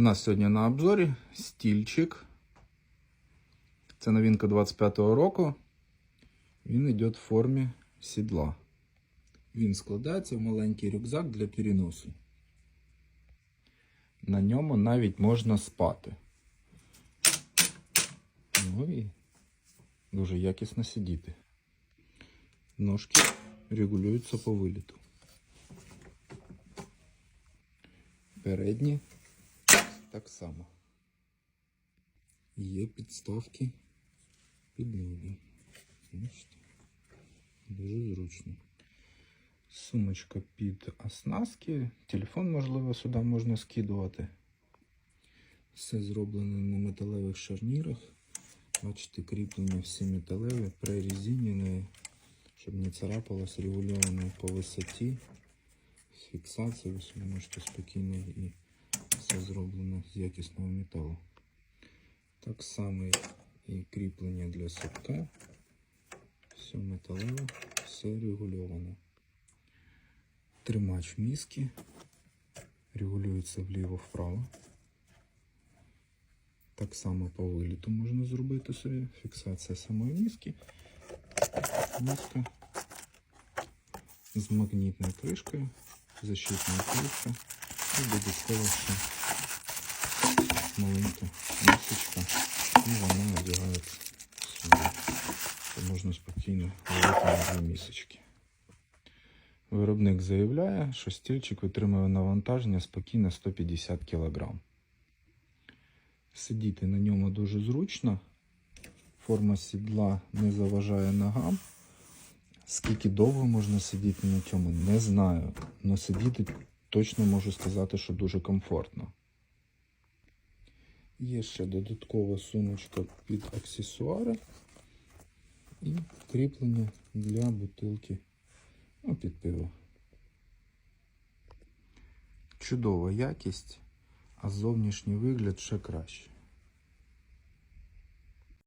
У нас сьогодні на обзорі стільчик. Це новинка 25-го року. Він йде в формі сідла. Він складається в маленький рюкзак для переносу. На ньому навіть можна спати. Ну і дуже якісно сидіти. Ножки регулюються по виліту. Передні так само. Є підставки під ноги. Дуже зручно. Сумочка під оснастки. Телефон, можливо, сюди можна скидувати. Все зроблено на металевих шарнірах. Бачите, кріплення всі металеві, прорезинені, щоб не царапалось, регульовано по висоті. З фіксацією ви можете спокійно і зроблено з якісного металу. Так само і кріплення для садка. Все металеве, все регульовано. Тримач міски. Регулюється вліво-вправо. Так само по виліту можна зробити собі. Фіксація самої міски. Міска з магнітною кришкою, защитною кришкою і додатково ще маленька місочка і вона одягається сюди. То можна спокійно ловити на дві місочки. Виробник заявляє, що стільчик витримує навантаження спокійно 150 кг. Сидіти на ньому дуже зручно. Форма сідла не заважає ногам. Скільки довго можна сидіти на цьому, не знаю. Але сидіти точно можу сказати, що дуже комфортно. Є ще додаткова сумочка під аксесуари і кріплення для бутилки ну, під пиво. Чудова якість, а зовнішній вигляд ще краще.